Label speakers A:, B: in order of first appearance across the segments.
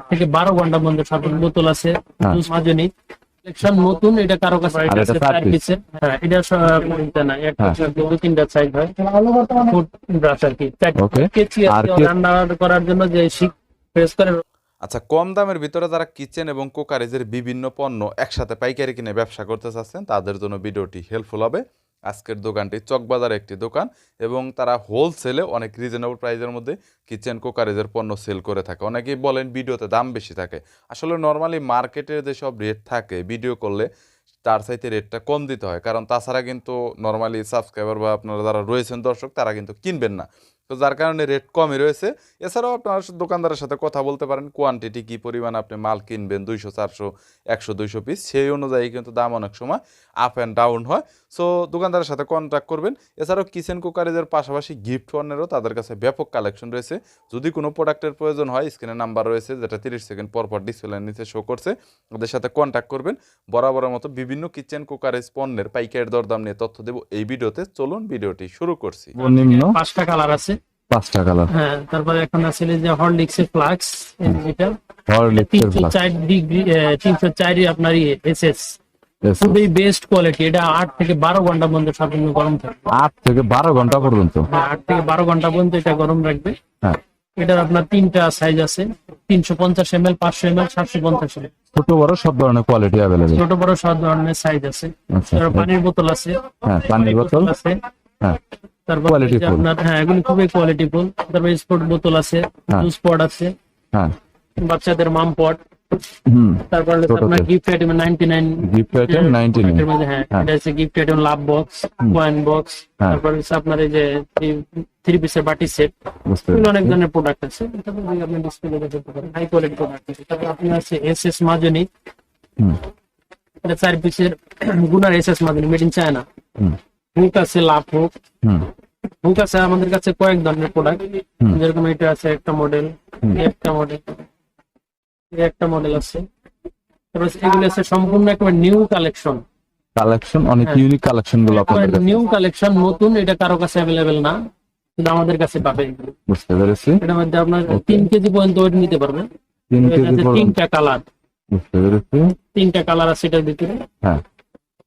A: আট থেকে বারো ঘণ্টা পর্যন্ত বোতল আছে
B: হ্যাঁ।
A: জুস মাজনি। কালেকশন নতুন এটা কারও কাছে হ্যাঁ এটা না
B: হ্যাঁ।
A: তিনটা সাইজ হয়। ফুড ব্রাশ আর কি। কেচি রান্না করার জন্য যে শিক প্রেস করে।
C: আচ্ছা কম দামের ভিতরে যারা কিচেন এবং কুকারেজের বিভিন্ন পণ্য একসাথে পাইকারি কিনে ব্যবসা করতে চাচ্ছেন তাদের জন্য ভিডিওটি হেল্পফুল হবে। আজকের দোকানটি চকবাজার একটি দোকান এবং তারা হোলসেলে অনেক রিজনেবল প্রাইসের মধ্যে কিচেন কুকারেজের পণ্য সেল করে থাকে। অনেকেই বলেন ভিডিওতে দাম বেশি থাকে। আসলে নর্মালি মার্কেটের যেসব রেট থাকে ভিডিও করলে তার সাইতে রেটটা কম দিতে হয়। কারণ তাছাড়া কিন্তু নর্মালি সাবস্ক্রাইবার বা আপনারা যারা রয়েছেন দর্শক, তারা কিন্তু কিনবেন না। তো যার কারণে রেট কমই রয়েছে। এছাড়াও আপনার দোকানদারের সাথে কথা বলতে পারেন কোয়ান্টিটি কী পরিমাণ আপনি মাল কিনবেন দুইশো চারশো একশো দুইশো পিস সেই অনুযায়ী কিন্তু দাম অনেক সময় আপ অ্যান্ড ডাউন হয়। সো দোকানদারের সাথে কন্ট্যাক্ট করবেন। এছাড়াও কিচেন কুকারেজের পাশাপাশি গিফট পণ্যেরও তাদের কাছে ব্যাপক কালেকশন রয়েছে। যদি কোনো প্রোডাক্টের প্রয়োজন হয় স্ক্রিনে নাম্বার রয়েছে যেটা তিরিশ সেকেন্ড পর পর ডিসপ্লের নিচে শো করছে ওদের সাথে কন্ট্যাক্ট করবেন। বরাবরের মতো বিভিন্ন কিচেন কুকারেজ পণ্যের পাইকারি দরদাম নিয়ে তথ্য দেবো এই ভিডিওতে। চলুন ভিডিওটি শুরু করছি।
B: নিম্ন।
A: পাঁচটা কালার আছে।
B: পাঁচটা কালার।
A: হ্যাঁ তারপরে এখন আছে যে হরলিক্স এর ফ্লাক্স এটা।
B: হরলিক্সের
A: তিনশো
B: ফ্লাস্ক
A: চার ডিগ্রি তিনশো চারই আপনার ইয়ে এসএস খুবই বেস্ট কোয়ালিটি এটা আট থেকে বারো ঘণ্টা পর্যন্ত সর্বনিম্ন গরম থাকবে।
B: আট থেকে বারো ঘণ্টা পর্যন্ত?
A: হ্যাঁ, আট থেকে বারো ঘণ্টা পর্যন্ত এটা গরম রাখবে।
B: হ্যাঁ।
A: এটার আপনার তিনটা সাইজ আছে তিনশো পঞ্চাশ এম এল পাঁচশো এম এল সাতশো পঞ্চাশ এম
B: ছোট বড় সব ধরনের কোয়ালিটি অ্যাভেলেবেল
A: ছোট বড় সব ধরনের সাইজ আছে।
B: আচ্ছা।
A: পানির বোতল আছে।
B: হ্যাঁ পানির বোতল
A: আছে।
B: হ্যাঁ।
A: তারপর
B: Quality
A: এই যে
B: full।
A: আপনার হ্যাঁ এগুলি খুবই কোয়ালিটি ফুল। তারপর স্পোর্ট বোতল আছে
B: হ্যাঁ।
A: জুস পট আছে।
B: হ্যাঁ।
A: বাচ্চাদের মাম পট
B: হুম।
A: তারপর হচ্ছে
B: ছোটদের।
A: আপনার gift item ninety nine
B: gift item ninety
A: এর মধ্যে হ্যাঁ
B: হ্যাঁ।
A: এটা হচ্ছে gift item love box coin box
B: হ্যাঁ।
A: তারপর হচ্ছে আপনার এই যে থ্রি পিসের বাটি সেট
B: বুঝতে
A: এগুলো
B: পেরেছি।
A: অনেক ধরনের প্রোডাক্ট আছে। তারপর যদি আপনি ডিসপ্লে দেখতে পারেন। হাই কোয়ালিটি প্রোডাক্ট আছে। তারপর আপনার আছে এস এস মাজনি।
B: হুম।
A: এটা চার পিসের গুনার এস এস মাজনি মেড ইন চায়না
B: হুম।
A: হুক আছে লাভ হুক হুক আছে আমাদের কাছে কয়েক ধরনের প্রোডাক্ট যেরকম এটা আছে একটা মডেল একটা মডেল একটা মডেল আছে। তারপর এগুলো আছে সম্পূর্ণ একেবারে নিউ কালেকশন
B: কালেকশন অনেক। ইউনিক কালেকশনগুলো আপনাদের
A: নিউ কালেকশন নতুন এটা কারও কাছে অ্যাভেলেবেল না কিন্তু আমাদের কাছে পাবে
B: বুঝতে পেরেছি।
A: এটার মধ্যে আপনার তিন কেজি পর্যন্ত ওয়েট নিতে পারবেন।
B: তিন
A: এটার
B: কেজি
A: তিনটা কালার
B: বুঝতে পেরেছি।
A: তিনটা কালার আছে এটার ভিতরে।
B: হ্যাঁ।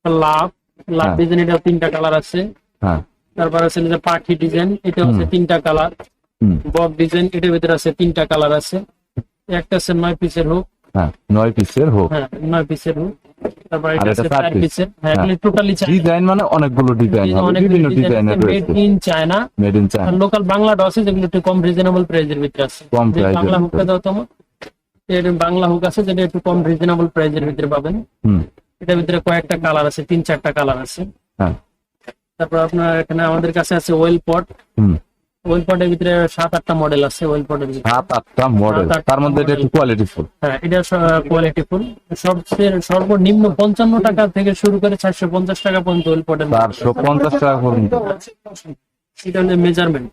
A: লাভ লাভ
B: হ্যাঁ।
A: ডিজাইন এটা তিনটা কালার আছে।
B: হ্যাঁ।
A: তারপর আছে যে পাখি ডিজাইন এটা হচ্ছে তিনটা কালার বক ডিজাইন এটার ভিতরে আছে তিনটা কালার আছে। একটা আছে নয় পিসের হোক
B: হ্যাঁ নয় পিসের হোক
A: হ্যাঁ নয় পিসের হোক তারপর এটা
B: এটা
A: আছে
B: চার
A: চার পিসের হ্যাঁ
B: হ্যাঁ।
A: টোটালি
B: ডিজাইন মানে অনেকগুলো ডিজাইন হবে।
A: অনেক
B: বিভিন্ন ডিজাইনের
A: made in China
B: made in China
A: local Bangla DOS যেগুলো একটু কম রিজনেবল প্রাইজের ভিতরে আছে।
B: কম
A: বাংলা। হুকটা দাও তোমার। বাংলা হুক আছে যেটা একটু কম রিজনেবল প্রাইজের ভিতরে পাবেন।
B: হুম।
A: এটার ভিতরে কয়েকটা কালার আছে তিন চারটা কালার আছে।
B: হ্যাঁ।
A: তারপর আপনার এখানে আমাদের কাছে আছে ওয়েল পট
B: হুম।
A: ওয়েল পটের ভিতরে সাত আটটা মডেল আছে ওয়েল পটের ভিতরে।
B: সাত আটটা মডেল তার মধ্যে এটা একটু কোয়ালিটি ফুল
A: হ্যাঁ এটা কোয়ালিটি ফুল সবচেয়ে সর্বনিম্ন পঞ্চান্ন টাকা থেকে শুরু করে চারশো পঞ্চাশ টাকা পর্যন্ত ওয়েল পটের
B: চারশো পঞ্চাশ টাকা পর্যন্ত।
A: এটা হলো মেজারমেন্ট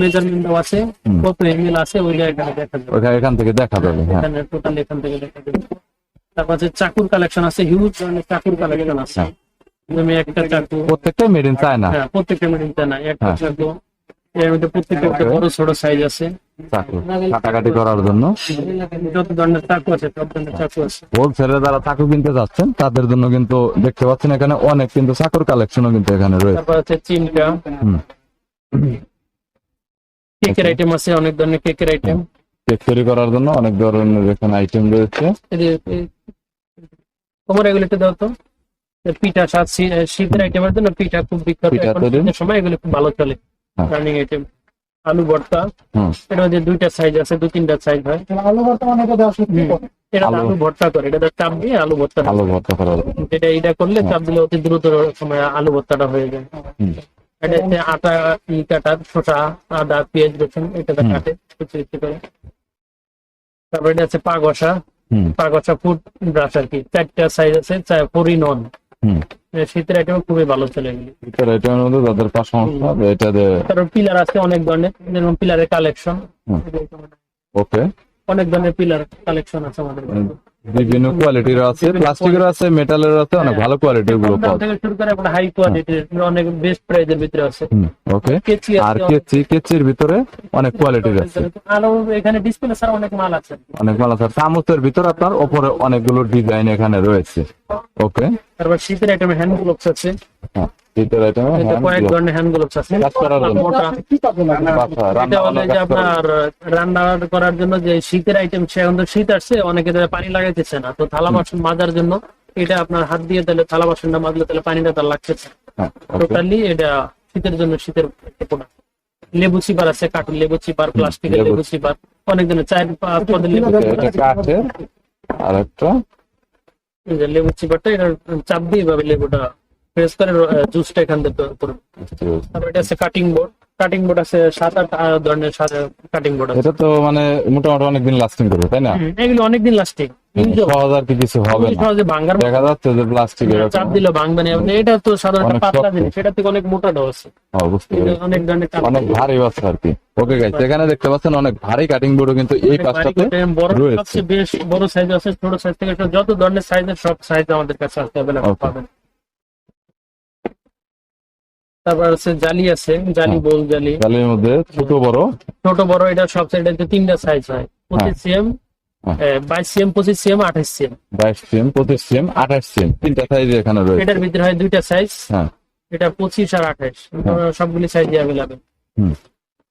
A: মেজারমেন্ট আছে কত এমএল আছে ওইটা এখানে দেখা যাবে।
B: এখান থেকে দেখা যাবে হ্যাঁ।
A: এখানে টোটাল এখান থেকে দেখা যাবে। তারপর আছে চাকুর কালেকশন আছে হিউজ ধরনের চাকুর কালেকশন আছে।
B: হ্যাঁ।
A: তুমি একটা চাকু।
B: প্রত্যেকটা মেড ইন চায়না
A: হ্যাঁ প্রত্যেকটা মিডিলটা না একটা
B: হ্যাঁ।
A: চাকু। এর মধ্যে প্রত্যেকটা একটা বড় ছোট সাইজ আছে।
B: চাকু। কাটাকাটি করার জন্য।
A: যত ধরনের চাকু আছে সব ধরনের চাকু আছে।
B: হোলসেলে যারা চাকু কিনতে যাচ্ছেন তাদের জন্য কিন্তু দেখতে পাচ্ছেন এখানে অনেক কিন্তু চাকুর কালেকশনও কিন্তু এখানে রয়েছে।
A: তারপর আছে চিমটা। কেকের আইটেম আছে অনেক ধরনের কেকের আইটেম
B: কেক তৈরি করার জন্য অনেক ধরনের এখানে আইটেম রয়েছে।
A: তোমার এগুলো একটু দাও তো। পিঠা এ, শীতের আইটেমের জন্য পিঠা খুব বিখ্যাত। শীতের সময় এগুলো খুব ভালো চলে।
B: হ্যাঁ।
A: রানিং আইটেম আলু ভর্তা।
B: হুম।
A: এর দুইটা সাইজ আছে দু তিনটা সাইজ হয়।
D: আলু ভর্তা সত্যি
A: এটা
B: আলু-
A: ভর্তা করে। এটা চাপ দিয়ে আলু ভর্তা
B: আলু ভর্তা জন্য।
A: যেটা এটা করলে চাপ দিলে অতি দ্রুত সময় আলু ভর্তাটা হয়ে যায়। এটা হচ্ছে আটা ই কাটা শসা আদা পেঁয়াজ রসুন এটা কাটে। কুচি করে। তারপরে এটা আছে পাগসা
B: হুম।
A: পাগসা ফুড ব্রাশ আর কি। চারটা সাইজ আছে ফোর ইন ওয়ান শীতের আইটেম খুবই ভালো চলে
B: মধ্যে হবে এটা
A: তারপর পিলার আছে অনেক ধরনের পিলারের কালেকশন
B: ওকে
A: অনেক ধরনের পিলার কালেকশন আছে আমাদের।
B: বিভিন্ন কোয়ালিটির আছে প্লাস্টিকের আছে মেটালের আছে অনেক ভালো
A: কোয়ালিটিরগুলো
B: পাওয়া যায়।
A: থেকে শুরু করে হাই কোয়ালিটির অনেক বেস্ট প্রাইজের ভিতরে আছে।
B: ওকে
A: কেচি
B: আর কেচি কেচির ভিতরে অনেক কোয়ালিটির আছে।
A: আরও এখানে ডিসপ্লে ছাড়া অনেক মাল আছে।
B: অনেক ভালো আছে। চামচের ভিতরে আপনার ওপরে অনেকগুলো ডিজাইন এখানে রয়েছে। ওকে
A: তারপর শীতের আইটেমে হ্যান্ড গ্লোভস আছে।
B: হ্যাঁ ভিতরে আইটেমে
A: এতে কয়েক ধরনের হ্যান্ড গ্লোভস আছে।
B: কাজ করার জন্য।
A: মোটা। এটা হলে যে আপনার রান্না করার জন্য যে শীতের আইটেম সে এখন তো শীত আসছে অনেকে পানি লাগাইতেছে না। তো থালা বাসন মাজার জন্য এটা আপনার হাত দিয়ে তাহলে থালা বাসনটা মাজলে তাহলে পানিটা তার লাগতেছে।
B: হ্যাঁ
A: টোটালি এটা শীতের জন্য শীতের লেবু চিপার আছে কাঠের লেবু চিপার প্লাস্টিকের
B: লেবু
A: লেবু চিপার অনেক ধরনের চার পাঁচ পদের লেবু আছে।
B: আর একটা
A: লেবু চিপারটা এটা চাপ দিয়ে এভাবে লেবুটা প্রেস করে জুসটা এখান থেকে তারপর এটা আছে কাটিং বোর্ড কাটিং বোর্ড আছে সাত আট ধরনের কাটিং বোর্ড আছে।
B: এটা তো মানে মোটামুটি অনেকদিন লাস্টিং করবে তাই না?
A: এগুলো অনেকদিন লাস্টিং
B: সহজ আর কি কিছু হবে না।
A: সহজে ভাঙ্গার
B: দেখা যাচ্ছে যে প্লাস্টিকের
A: চাপ দিলে ভাঙবে না। এটা তো সাধারণত
B: অনেক
A: পাতলা
B: শক্ত।
A: জিনিস সেটা থেকে অনেক মোটা আছে। এটা অনেক ধরনের
B: অনেক ভারী বাচ্চা আর কি। ওকে গাইস এখানে দেখতে পাচ্ছেন অনেক ভারী কাটিং বোর্ডও কিন্তু এই রয়েছে।
A: বেশ বড় সাইজ আছে ছোট সাইজ থেকে যত ধরনের সাইজের সব সাইজ আমাদের কাছে আছে অ্যাভেলেবল. পাবেন। তারপর আছে জালি আছে জালি
B: হ্যাঁ।
A: বল জালি।
B: জালির মধ্যে ছোট বড়?
A: ছোট বড় এটা সব সাইডে তিনটা সাইজ হয়। পঁচিশ সিএম
B: হ্যাঁ।
A: বাইশ সিএম পঁচিশ সিএম আঠাশ সিএম
B: বাইশ সিএম পঁচিশ সিএম আঠাশ সিএম তিনটা সাইজ এখানে রয়েছে।
A: এটার ভিতরে হয় দুইটা সাইজ
B: হ্যাঁ।
A: এটা পঁচিশ আর আঠাশ। সবগুলি সাইজ অ্যাভেলেবেল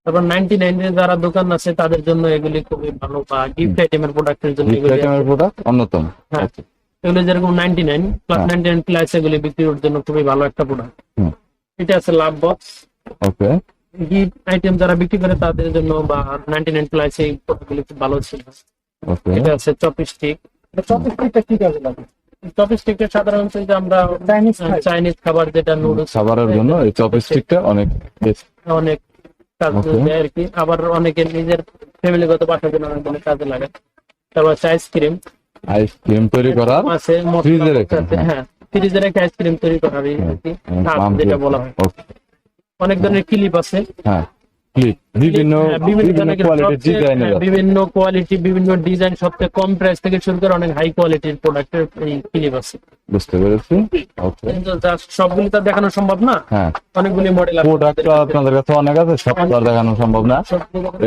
A: তারপর নাইনটি নাইন যারা দোকান আছে তাদের জন্য এগুলি খুবই ভালো বা গিফট আইটেমের প্রোডাক্টের জন্য এগুলি
B: প্রোডাক্ট অন্যতম।
A: হ্যাঁ। এগুলো যেরকম নাইনটি নাইন প্লাস
B: হ্যাঁ।
A: নাইনটি নাইন প্লাস এগুলি বিক্রির জন্য খুবই ভালো একটা প্রোডাক্ট। এটা আছে love box
B: okay
A: gift item যারা বিক্রি করে তাদের জন্য বা নাইনটি নাইন প্লাস এই প্রোডাক্টগুলি খুব ভালো ছিল।
B: ওকে
A: এটা আছে চপস্টিক চপস্টিকটা কি কাজে লাগে? চপস্টিকটা সাধারণত যে আমরা চাইনিজ চাইনিজ খাবার যেটা নুডলস
B: খাবারের জন্য এই চপস্টিকটা অনেক।
A: অনেক কাজ দেয় আর কি। আবার অনেকে নিজের ফ্যামিলিগত বাসার জন্য অনেক কাজে লাগে তারপর আছে আইসক্রিম
B: আইসক্রিম তৈরি করার
A: আছে
B: ফ্রিজে রেখে,
A: আছে, হ্যাঁ। ফ্রিজে একটা আইসক্রিম তৈরি করার এই আর কি হাত
B: পাম্প
A: যেটা বলা হয়। অনেক ধরনের ক্লিপ আছে।
B: হ্যাঁ। ক্লিপ বিভিন্ন
A: হ্যাঁ,
B: ডিজাইনের
A: হ্যাঁ, বিভিন্ন কোয়ালিটি বিভিন্ন ডিজাইন সবচেয়ে কম প্রাইস থেকে শুরু করে অনেক হাই কোয়ালিটির প্রোডাক্টের এই ক্লিপ আছে।
B: বুঝতে পেরেছি। ওকে
A: সবগুলি তো দেখানো সম্ভব না।
B: হ্যাঁ।
A: অনেকগুলি মডেল আছে।
B: প্রোডাক্ট আপনাদের কাছে অনেক আছে সব তো দেখানো সম্ভব না।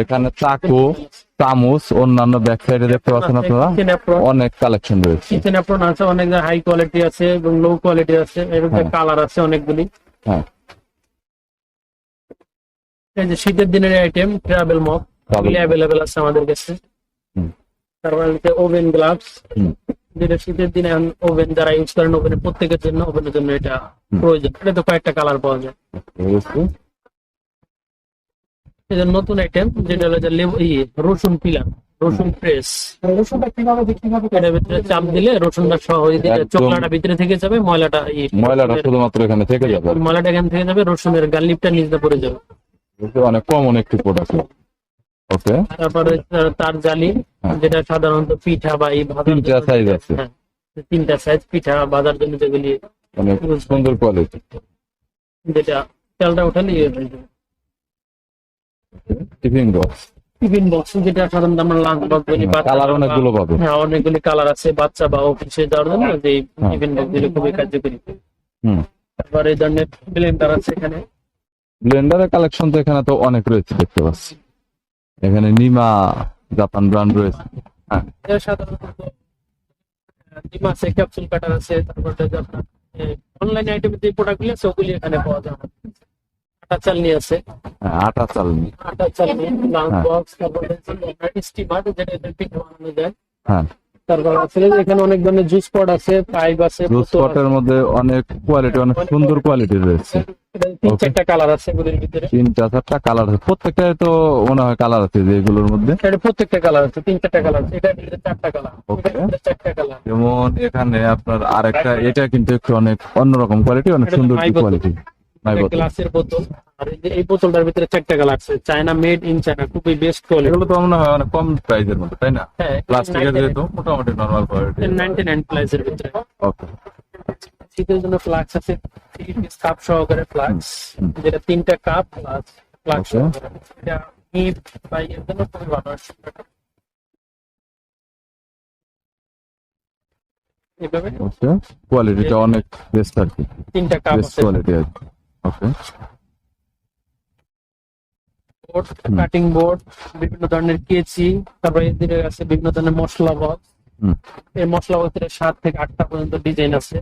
B: এখানে চাকু চামচ অন্যান্য ব্যাক সাইডে দেখতে পাচ্ছেন আপনারা। অনেক কালেকশন রয়েছে।
A: কিচেন অ্যাপ্রন আছে অনেক হাই কোয়ালিটি আছে এবং লো কোয়ালিটি আছে এর
B: হ্যাঁ।
A: কালার আছে অনেকগুলি।
B: হ্যাঁ।
A: এই যে শীতের দিনের আইটেম ট্রাভেল মগ
B: Travel
A: এগুলি অ্যাভেলেবেল আছে আমাদের কাছে। তারপর হচ্ছে ওভেন গ্লাভস যেটা শীতের দিনে ওভেন যারা ইউজ করেন ওভেনে প্রত্যেকের জন্য ওভেনের জন্য এটা প্রয়োজন। এটা তো কয়েকটা কালার পাওয়া যায়। এটা নতুন আইটেম যেটা হলো যে লেবু ইয়ে রসুন পিলার রসুন প্রেস
D: রসুনটা কীভাবে হবে
A: এটার ভিতরে চাপ দিলে রসুনটা সহ ওই দিকে
B: একদম।
A: চোখলাটা ভিতরে থেকে যাবে ময়লাটা ইয়ে
B: ময়লাটা শুধুমাত্র এখানে থেকে যাবে।
A: ময়লাটা এখান থেকে যাবে রসুনের গালিপটা নিচে পড়ে যাবে।
B: অনেক কমন একটি প্রোডাক্ট ওকে
A: তারপরে তার- জালি
B: হ্যাঁ।
A: যেটা সাধারণত পিঠা বা এই
B: তিনটা size আছে।
A: হ্যাঁ, তিনটা সাইজ পিঠা বাজার জন্য যেগুলি
B: অনেক সুন্দর কোয়ালিটি
A: যেটা তেলটা উঠালে
B: টিফিন বক্স
A: টিফিন বক্স যেটা সাধারণত আমরা লাঞ্চ বক্স বলি
B: কালার অনেকগুলো পাবে।
A: হ্যাঁ অনেকগুলি কালার আছে বাচ্চা বা অফিসে যাওয়ার জন্য যে
B: হ্যাঁ।
A: টিফিন বক্স গুলি খুবই কার্যকরী।
B: হুম।
A: তারপর এই ধরনের ব্লেন্ডার আছে এখানে।
B: ব্লেন্ডারের কালেকশন তো এখানে তো অনেক রয়েছে দেখতে পাচ্ছি। এখানে নিমা জাপান ব্র্যান্ড রয়েছে। হ্যাঁ।
A: সাধারণত ডিম আছে ক্যাপসুল কাটার আছে তারপর অনলাইন যে আছে ওগুলি এখানে পাওয়া যায়। আটা চালনি আছে।
B: হ্যাঁ, আটা চালনি।
A: আটা চালনি লাঞ্চ
B: হ্যাঁ।
A: বক্স তারপর স্টিমার যেটা এদের পিঠা বানানো যায়।
B: হ্যাঁ।
A: তারপর আছে এখানে অনেক ধরনের জুস পট আছে পাইপ আছে
B: জুস পটের মধ্যে অনেক কোয়ালিটি অনেক সুন্দর কোয়ালিটির রয়েছে।
A: তিন চারটা কালার আছে এগুলির ভিতরে।
B: তিনটা চারটা কালার আছে। প্রত্যেকটাই তো মনে হয় কালার আছে যে এগুলোর মধ্যে।
A: এটা প্রত্যেকটা কালার আছে তিন চারটা কালার আছে। এটার ভিতরে চারটা কালার. চারটা কালার
B: যেমন এখানে আপনার আরেকটা এটা কিন্তু একটু অনেক অন্যরকম কোয়ালিটি অনেক সুন্দর কোয়ালিটি
A: গ্লাসের বোতল আর এই যে এই বোতলটার ভিতরে চারটা কালার আছে চায়না মেড ইন চায়না খুবই বেস্ট কোয়ালিটি
B: এগুলো তো মনে হয় অনেক কম প্রাইসের মধ্যে তাই না?
A: হ্যাঁ
B: প্লাস্টিকের যেহেতু মোটামুটি নর্মাল কোয়ালিটি
A: নাইনটি নাইন প্রাইসের ভিতরে।
B: ওকে
A: শীতের জন্য ফ্লাক্স আছে থ্রি পিস কাপ সহকারে ফ্লাক্স
B: হুম।
A: যেটা তিনটা কাপ প্লাস ফ্লাক্স
B: Okay.
A: সহকারে। এটা গিফট বা এর জন্য খুবই ভালো আসছে এইভাবে
B: ওকে কোয়ালিটিটা অনেক বেস্ট আর কি।
A: তিনটা কাপ
B: বেস্ট
A: আছে।
B: কোয়ালিটি আর কি। ওকে
A: বোর্ড কাটিং বোর্ড বিভিন্ন ধরনের কেচি তারপরে আছে বিভিন্ন ধরনের মশলা বক্স। এই মশলা বক্সের সাত থেকে আটটা পর্যন্ত ডিজাইন আছে।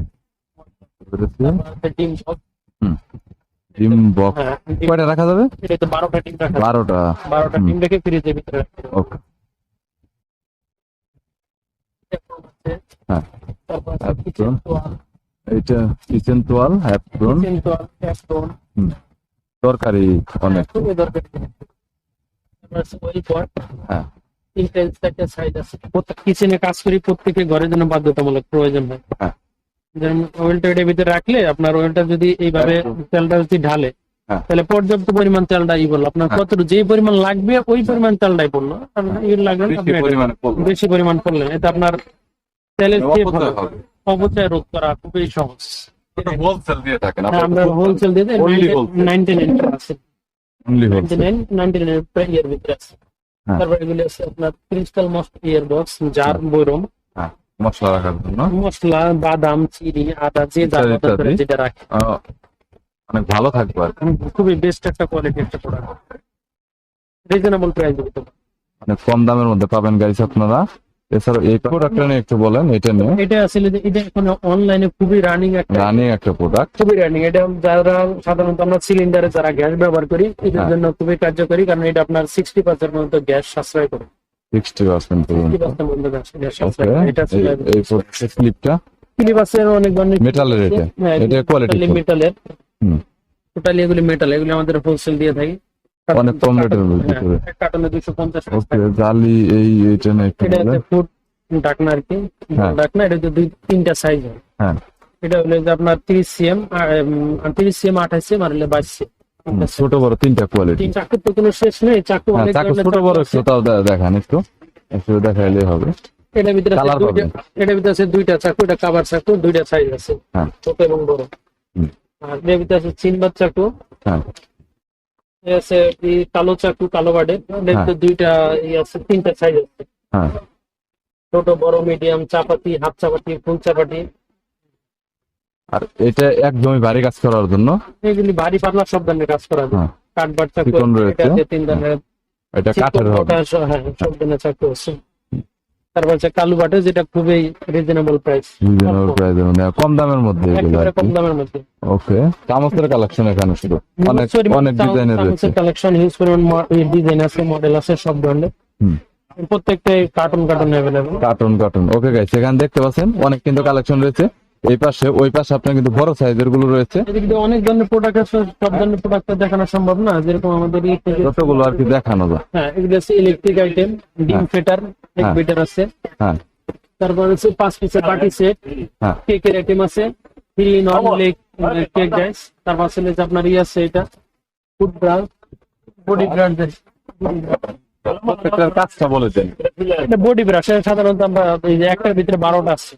A: ডিম বক্স
B: ডিম বক্স
A: হ্যাঁ
B: কয়টা রাখা যাবে?
A: এটা তো বারোটা ডিম রাখা
B: বারোটা।
A: বারোটা
B: হুম।
A: ডিম রেখে ফ্রিজের ভিতরে
B: ওকে হ্যাঁ।
A: তারপর আছে
B: Apron।
A: কিচেন তোয়াল
B: এইটা কিচেন তোয়াল হ্যাপটন
A: কিচেন তোয়াল
B: অনেক।
A: খুবই দরকার পট
B: হ্যাঁ।
A: তিনটা চারটা সাইজ আছে। প্রত্যেক কিচেনে কাজ করি প্রত্যেকে ঘরের জন্য বাধ্যতামূলক প্রয়োজন হয়।
B: হ্যাঁ।
A: যেমন ওয়েলটা এটার ভিতরে রাখলে আপনার ওয়েলটা যদি এইভাবে তেলটা যদি ঢালে
B: হ্যাঁ।
A: তাহলে পর্যাপ্ত পরিমাণ তেলটা ই বলল আপনার
B: হ্যাঁ।
A: কত যে পরিমাণ লাগবে ওই পরিমাণ তেলটাই পড়ল।
B: বেশি
A: এটা-
B: পরিমাণে
A: পড়লেন। এটা আপনার তেলের
B: অপচয়
A: রোধ করা খুবই সহজ।
B: হোলসেল দিয়ে থাকেন
A: হ্যাঁ, আমরা হোলসেল দিয়ে নাইনটি নাইন আছে। নাইনটি নাইন নাইনটি নাইন ইয়ের ভিতরে আছে।
B: হ্যাঁ।
A: তারপর এগুলি আছে আপনার ক্রিস্টাল মস্ট ইয়ার বক্স জার বৈরম
B: মশলা রাখার জন্য।
A: মশলা বাদাম চিনি আদা যে
B: ইত্যাদি।
A: যেটা রাখে।
B: আহ, অনেক ভালো থাকবে আর।
A: খুবই বেস্ট একটা কোয়ালিটি একটা প্রোডাক্ট রিজনেবল প্রাইস দিতে
B: অনেক কম দামের মধ্যে পাবেন গাইস আপনারা। এছাড়াও এই প্রোডাক্টটা নিয়ে একটু বলেন এটা নিয়ে।
A: এটা আসলে যে এটা এখন অনলাইনে খুবই রানিং একটা
B: রানিং একটা প্রোডাক্ট
A: খুবই রানিং এটা যারা সাধারণত আমরা সিলিন্ডারে যারা গ্যাস ব্যবহার করি এটার
B: হ্যাঁ।
A: জন্য খুবই কার্যকরী কারণ এটা আপনার সিক্সটি পার্সেন্ট পর্যন্ত গ্যাস সাশ্রয় করে।
B: সিক্সটি পার্সেন্ট পর্যন্ত।
A: গ্যাস সাশ্রয় এটা
B: এই স্লিপটা
A: সিলিবাসের অনেক ধরনের
B: মেটালের এটা?
A: হ্যাঁ,
B: এটা কোয়ালিটি
A: মেটালের
B: হুম।
A: টোটালি এগুলি মেটাল এগুলি আমাদের হোলসেল দিয়ে থাকি।
B: অনেক কম রেটের
A: হ্যাঁ,
B: ভিতরে
A: কার্টনে
B: ওকে জালি এই এটা নিয়ে একটু
A: এটা ফুড ডাকনা আর কি
B: হ্যাঁ।
A: ডাকনা এটা দুই তিনটা সাইজ হ্যাঁ। এটা হলো যে আপনার তিরিশ সিএম তিরিশ সিএম আঠাশ সিএম আর হলো বাইশ সিএম
B: ছোট বড় তিনটা কোয়ালিটি
A: তিন চাকুর তো কোনো শেষ নেই চাকু
B: হ্যাঁ
A: অনেক
B: চাকু ছোট বড়। একটু তাও দেখান একটু। একটু দেখাইলে হবে।
A: এটার ভিতরে
B: পাবেন।
A: ভিতরে আছে দুইটা চাকু এটা কাবার চাকু দুইটা সাইজ আছে।
B: হ্যাঁ।
A: ছোট এবং বড়। আর এর ভিতরে আছে চিনবার চাকু।
B: হ্যাঁ।
A: আছে কালো চাকু কালো বাডে এর দুইটা আছে তিনটা সাইজ আছে।
B: হ্যাঁ।
A: ছোট বড় মিডিয়াম চাপাতি হাফ চাপাতি ফুল চাপাতি।
B: আর এটা একদমই ভারী কাজ করার জন্য?
A: এগুলি ভারী পাতলা সব ধরনের কাজ করা যায়।
B: হ্যাঁ।
A: কাঠবার চাকু এটা তিন ধরনের
B: এটা কাঠের হবে।
A: হ্যাঁ সব ধরনের চাকু আছে। তারপর কালু বাটে যেটা খুবই রিজনেবল প্রাইস
B: রিজনেবল কম দামের মধ্যে
A: একেবারে কম দামের মধ্যে।
B: ওকে কালেকশন এখানে শুধু। অনেক অনেক ডিজাইনের রয়েছে।
A: কালেকশন ডিজাইন আছে মডেল আছে সব ধরনের। প্রত্যেকটাই carton carton
B: carton carton okay guys এখানে দেখতে পাচ্ছেন অনেক কিন্তু কালেকশন রয়েছে। এই পাশে ওই পাশে আপনার কিন্তু বড় সাইজেরগুলো রয়েছে।
A: অনেক ধরনের প্রোডাক্ট আছে সব ধরনের প্রোডাক্ট দেখানো সম্ভব না। যেরকম আমাদের
B: যতগুলো আর কি দেখানো যায়।
A: হ্যাঁ এগুলো ইলেকট্রিক আইটেম ডিম
B: হ্যাঁ।
A: ফেটার এক
B: হ্যাঁ।
A: বিটার আছে।
B: হ্যাঁ।
A: তারপর হচ্ছে পাঁচ পিসের পার্টি সেট।
B: হ্যাঁ।
A: কেকের আইটেম আছে। Three in leg cake guys তারপর আছে আপনার ইয়ে আছে এটা। ফুড ব্রাশ বডি
B: প্রত্যেকটার কাজটা
A: এটা বডি ব্রাশ সাধারণত আমরা এই যে একটার ভিতরে বারোটা আছে।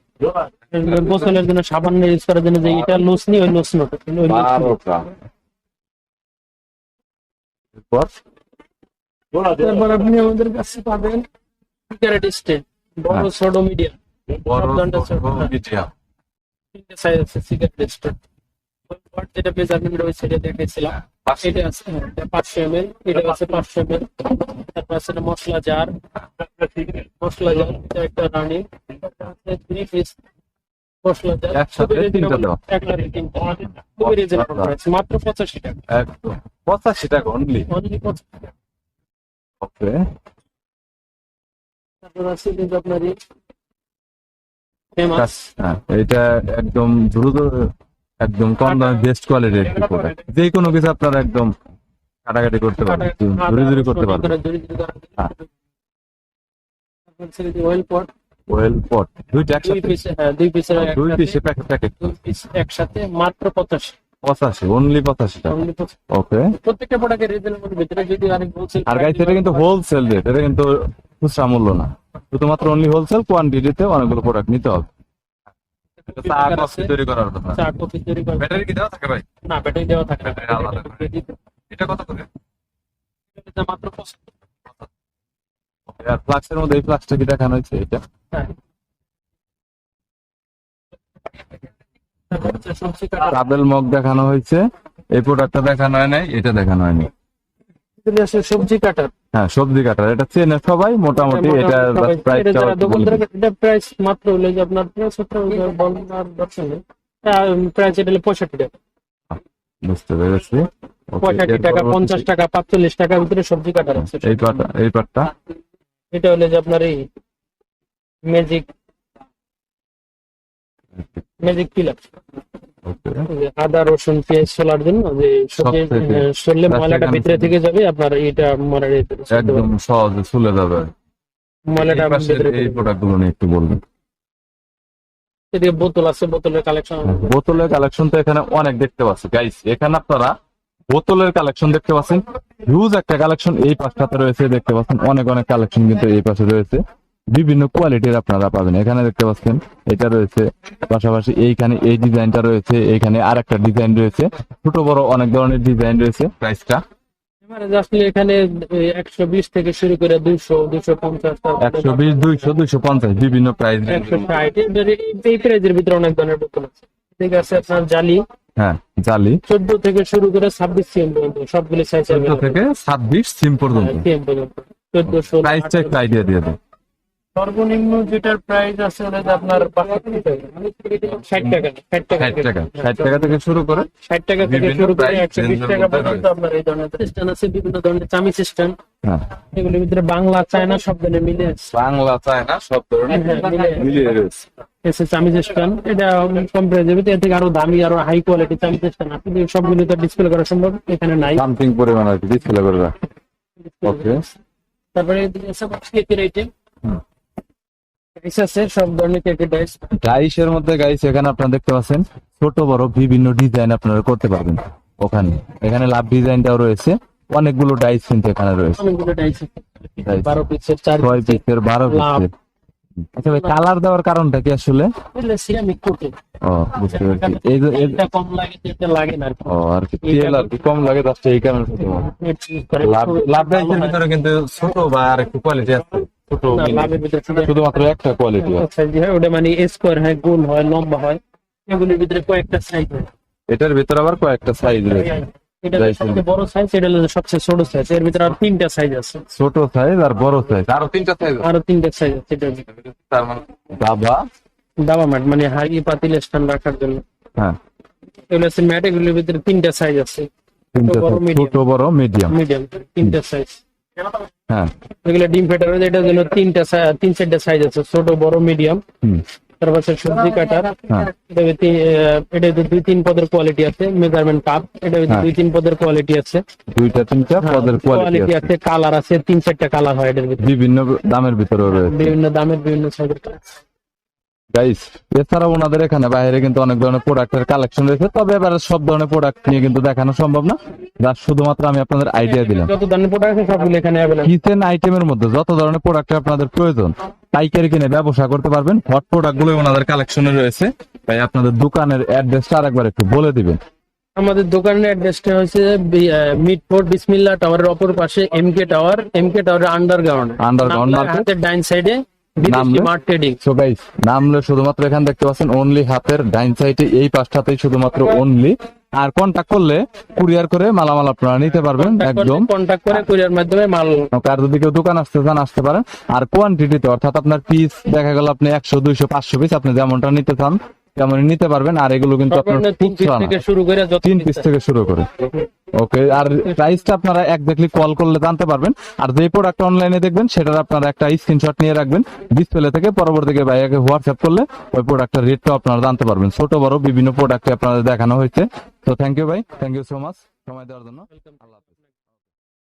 A: গোসলের জন্য সাবান ইউজ করার জন্য যে এটা লুস ওই লুস নট
B: বারোটা।
A: তারপর আপনি আমাদের কাছে পাবেন সিগারেট স্ট্যান্ড বড়। ছোট মিডিয়াম
B: বড় medium।
A: তিনটে সাইজ আছে সিগারেট স্ট্যান্ড যেটা মেজারমেন্ট রয়েছে সেটা দেখেছিলাম এটা আছে পাঁচশো এম এল এটা আছে পাঁচশো এম এল তারপর আছে মশলা জার মশলা জার এটা একটা রানি থ্রি পিস মশলা জার খুবই রিজনেবল প্রাইস মাত্র পঁচাশি টাকা
B: পঁচাশি টাকা অনলি
A: অনলি পঁচাশি টাকা
B: ওকে
A: আছে কিন্তু আপনার ফেমাস
B: হ্যাঁ এটা একদম দ্রুত একদম কম দামে বেস্ট কোয়ালিটির প্রোডাক্ট যে কোনো কিছু আপনারা একদম কাটাকাটি করতে পারবেন ধরে ধরে করতে পারবেন।
A: অয়েল পট
B: ওয়েল পট দুইটা একসাথে?
A: দুই পিসের
B: দুই পিসে প্যাকেট প্যাকেট
A: দুই পিস একসাথে মাত্র পঁচাশি।
B: পঁচাশি অনলি পঁচাশি টাকা। ওকে
A: প্রত্যেকটা প্রোডাক্টের রিজনেবল ভিতরে যদি হোলসেল
B: আর গাইস এটা কিন্তু হোলসেল রেট এটা কিন্তু খুচরা মূল্য না। শুধুমাত্র অনলি হোলসেল কোয়ান্টিটিতে অনেকগুলো প্রোডাক্ট নিতে হবে। তৈরি করার জন্য
A: চা কফি তৈরি করে
B: ব্যাটারি কি দেওয়া থাকে ভাই?
A: না ব্যাটারি দেওয়া থাকে
B: আলাদা এটা কত করে?
A: এটা মাত্র
B: আর ফ্লাক্সের মধ্যে এই ফ্লাক্সটা কি দেখানো হয়েছে? এটা?
A: হ্যাঁ।
B: মগ দেখানো হয়েছে। এই প্রোডাক্টটা দেখানো হয় নাই এটা দেখানো হয়নি।
A: সবজি কাটার।
B: হ্যাঁ সবজি কাটার। এটা চেনে সবাই মোটামুটি এটা প্রাইস
A: এটা মাত্র হলো যে আপনার বলার দরকার নেই। প্রাইস এটা হলো পঁয়ষট্টি টাকা।
B: বুঝতে পেরেছি।
A: পঁয়ষট্টি টাকা পঞ্চাশ টাকা পাঁচচল্লিশ টাকার ভিতরে সবজি কাটার আছে।
B: এই পাটটা এই পাটটা?
A: এটা হলো যে আপনার এই ম্যাজিক ম্যাজিক পিলার. আদা রসুন পেঁয়াজ সোলার জন্য যে সরলে ময়লাটা ভিতরে থেকে যাবে আপনার এটা
B: একদম সহজে চলে যাবে।
A: ময়লাটা
B: এই পাশের
A: ভিতরে
B: এই প্রোডাক্ট নিয়ে একটু বলবেন।
A: এদিকে বোতল আছে বোতলের কালেকশন
B: বোতলের কালেকশন তো এখানে অনেক দেখতে পাচ্ছি। গাইস এখানে আপনারা বোতলের কালেকশন দেখতে পাচ্ছেন। হিউজ একটা কালেকশন এই পাশটাতে রয়েছে দেখতে পাচ্ছেন। অনেক অনেক কালেকশন কিন্তু এই পাশে রয়েছে। বিভিন্ন কোয়ালিটির আপনারা পাবেন। এখানে দেখতে পাচ্ছেন এটা রয়েছে পাশাপাশি এইখানে এই ডিজাইনটা রয়েছে এইখানে আর একটা ডিজাইন রয়েছে ছোট বড় অনেক ধরনের ডিজাইন রয়েছে প্রাইসটা
A: আসলে এখানে একশো বিশ থেকে শুরু করে দুইশো দুইশো পঞ্চাশ
B: একশো বিশ দুইশো দুইশো পঞ্চাশ বিভিন্ন প্রাইস
A: একশো ষাট এই প্রাইজের ভিতরে অনেক ধরনের বোতল আছে। ঠিক আছে আপনার জালি।
B: হ্যাঁ জালি।
A: চোদ্দ থেকে শুরু করে ছাব্বিশ সিএম পর্যন্ত সবগুলি সাইজ
B: থেকে ছাব্বিশ সিম পর্যন্ত।
A: চোদ্দ
B: প্রাইসটা একটু আইডিয়া দিয়ে দেন।
A: সর্বনিম্ন যেটার প্রাইস আছে যে আপনার ষাট টাকা ষাট টাকা
B: ষাট টাকা ষাট টাকা থেকে শুরু করে
A: ষাট টাকা থেকে শুরু করে একশো বিশ টাকা পর্যন্ত আপনার এই ধরনের স্ট্যান্ড আছে বিভিন্ন ধরনের চামি সিস্টেম
B: হ্যাঁ।
A: এগুলোর ভিতরে বাংলা চায়না সব ধরনের মিলে আছে।
B: বাংলা চায়না সব ধরনের
A: হ্যাঁ, মিলে-
B: মিলিয়ে রয়েছে।
A: এসে চামি সিস্টেম এটা কম এর থেকে আরও দামি আরও হাই কোয়ালিটি চামি সিস্টেম আপনি সবগুলো তো ডিসপ্লে করা সম্ভব এখানে নাই।
B: সামথিং পরিমাণ আর কি ডিসপ্লে করে ওকে
A: তারপরে এদিকে আছে আইটেম আছে সব ধরনের
B: মধ্যে গাইস এখানে আপনারা দেখতে পাচ্ছেন ছোট বড় বিভিন্ন ডিজাইন আপনারা করতে পারবেন ওখানে। এখানে লাভ ডিজাইনটাও রয়েছে অনেকগুলো ডাইস কিন্তু এখানে রয়েছে।
A: অনেকগুলো ডাইস বারো পিসের চার
B: ছয় পিসের বারো পিসের আচ্ছা ভাই কালার দেওয়ার কারণটা কি আসলে?
A: সিরামিক কোটে
B: ও বুঝতে পারছি। এই যে
A: এটা কম লাগে তো লাগে না
B: ও আর কি। তেল আর কি কম লাগে তার এই কারণে। লাভ লাভ ডাইসের ভিতরে কিন্তু ছোট বা আর একটু কোয়ালিটি আছে। ছোট শুধুমাত্র একটা কোয়ালিটি
A: হয় ওটা মানে স্কোয়ার হয় গোল হয় লম্বা হয়। এগুলির ভিতরে কয়েকটা সাইজ হয়।
B: এটার ভিতরে আবার কয়েকটা সাইজ রয়েছে।
A: সবচেয়ে বড় সাইজ এটা হলো সবচেয়ে ছোট সাইজ এর ভিতরে আর তিনটা সাইজ আছে।
B: ছোট সাইজ আর বড় সাইজ আরও তিনটা সাইজ
A: আরও তিনটা সাইজ আছে এটার ভিতরে।
B: তার মানে দাবা।
A: দাবা ম্যাট মানে হাই পাতিল স্ট্যান্ড রাখার জন্য।
B: হ্যাঁ।
A: এগুলো আছে ম্যাট এগুলির ভিতরে তিনটা সাইজ আছে।
B: ছোট বড় মিডিয়াম
A: মিডিয়াম তিনটা সাইজ
B: হ্যাঁ।
A: এগুলো ডিম ফেটার এটার জন্য তিনটা তিন চারটা সাইজ আছে ছোট বড় মিডিয়াম তারপর সবজি কাটার।
B: হ্যাঁ।
A: এটা দুই তিন পদের কোয়ালিটি আছে মেজারমেন্ট কাপ এটা
B: হ্যাঁ।
A: দুই তিন পদের কোয়ালিটি আছে।
B: দুইটা তিনটা পদের কোয়ালিটি আছে।
A: আছে কালার আছে তিন চারটা কালার হয় এটার
B: বিভিন্ন দামের ভিতরে রয়েছে।
A: বিভিন্ন দামের বিভিন্ন সাইজের
B: গাইস এছাড়াও ওনাদের এখানে বাইরে কিন্তু অনেক ধরনের প্রোডাক্টের কালেকশন রয়েছে তবে এবারে সব ধরনের প্রোডাক্ট নিয়ে কিন্তু দেখানো সম্ভব না। যার শুধুমাত্র আমি আপনাদের আইডিয়া দিলাম।
A: যত ধরনের প্রোডাক্ট আছে সবগুলো এখানে অ্যাভেলেবল
B: কিচেন আইটেমের মধ্যে যত ধরনের প্রোডাক্ট আপনাদের প্রয়োজন পাইকারি কিনে ব্যবসা করতে পারবেন হট প্রোডাক্টগুলো ওনাদের কালেকশনে রয়েছে। তাই আপনাদের দোকানের অ্যাড্রেসটা আরেকবার একটু বলে দিবেন।
A: আমাদের দোকানের অ্যাড্রেসটা হচ্ছে মিটফোর্ট বিসমিল্লা টাওয়ারের অপর পাশে এমকে টাওয়ার এমকে টাওয়ারের আন্ডারগ্রাউন্ড
B: market?
A: হাতের ডাইন সাইডে
B: নামলে? সো গাইস নামলে শুধুমাত্র এখানে দেখতে পাচ্ছেন অনলি হাতের ডাইন সাইডে এই পাশটাতেই শুধুমাত্র অনলি আর কন্টাক্ট করলে কুরিয়ার করে মালামাল আপনারা নিতে পারবেন একদম।
A: কন্ট্যাক্ট করে কুরিয়ার মাধ্যমে মাল
B: আর যদি কেউ দোকান আসতে চান আসতে পারেন। আর কোয়ান্টিটিতে অর্থাৎ আপনার পিস দেখা গেল আপনি একশো দুইশো পাঁচশো পিস আপনি যেমনটা নিতে চান তেমনই নিতে পারবেন আর এগুলো কিন্তু আপনার
A: তিন পিস থেকে শুরু করে
B: তিন পিস থেকে শুরু করে। ওকে আর প্রাইসটা আপনারা একজাক্টলি কল করলে জানতে পারবেন। আর যে প্রোডাক্ট অনলাইনে দেখবেন সেটার আপনারা একটা স্ক্রিনশট নিয়ে রাখবেন ডিসপ্লে থেকে পরবর্তীকে ভাইয়াকে হোয়াটসঅ্যাপ করলে ওই প্রোডাক্টের রেটটা আপনারা জানতে পারবেন। ছোট বড় বিভিন্ন প্রোডাক্টে আপনাদের দেখানো হয়েছে। তো থ্যাংক ইউ ভাই থ্যাংক ইউ সো মাচ সময় দেওয়ার জন্য। আল্লাহ